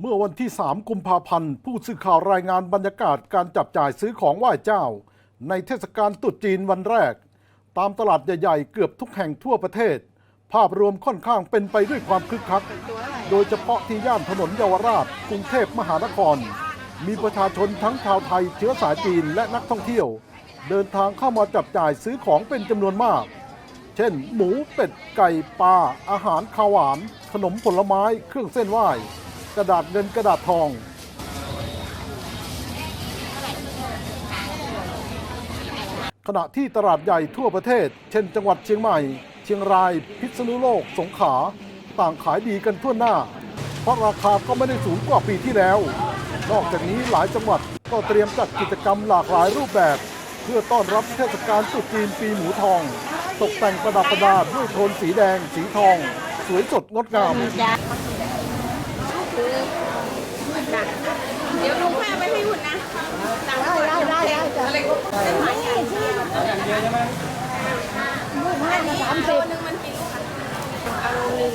เมื่อวันที่ 3 กุมภาพันธ์ ผู้สื่อข่าวรายงานบรรยากาศการจับจ่ายซื้อของไหว้เจ้า ในเทศกาลตรุษจีนวันแรก ตามตลาดใหญ่ๆ เกือบทุกแห่งทั่วประเทศ ภาพรวมค่อนข้างเป็นไปด้วยความคึกคัก โดยเฉพาะที่ย่านถนนเยาวราช กรุงเทพมหานคร มีประชาชนทั้งชาวไทยเชื้อสายจีนและนักท่องเที่ยว เดินทางเข้ามาจับจ่ายซื้อของเป็นจำนวนมาก เช่น หมูเป็ดไก่ปลาอาหารข้าวหวาน ขนมผลไม้ เครื่องเส้นไหว้ กระดาษเงินกระดาษทองขณะที่ตลาดใหญ่ทั่วประเทศ เช่นจังหวัดเชียงใหม่ เชียงราย พิษณุโลก สงขลา ต่างขายดีกันทั่วหน้า เพราะราคาก็ไม่ได้สูงกว่าปีที่แล้ว นอกจากนี้หลายจังหวัดก็เตรียมจัดกิจกรรมหลากหลายรูปแบบ เพื่อต้อนรับเทศกาลตรุษจีนปีหมูทอง ตกแต่งประดับประดาด้วยโทนสีแดง สีทอง สวยสดงดงาม เดี๋ยวลุงแม่ไปให้หุ่นนะได้ได้ได้ได้จ้ะนี่ที่ลูกให้มาสามสิบนึงมันกี่ลูกคะเอาหนึ่ง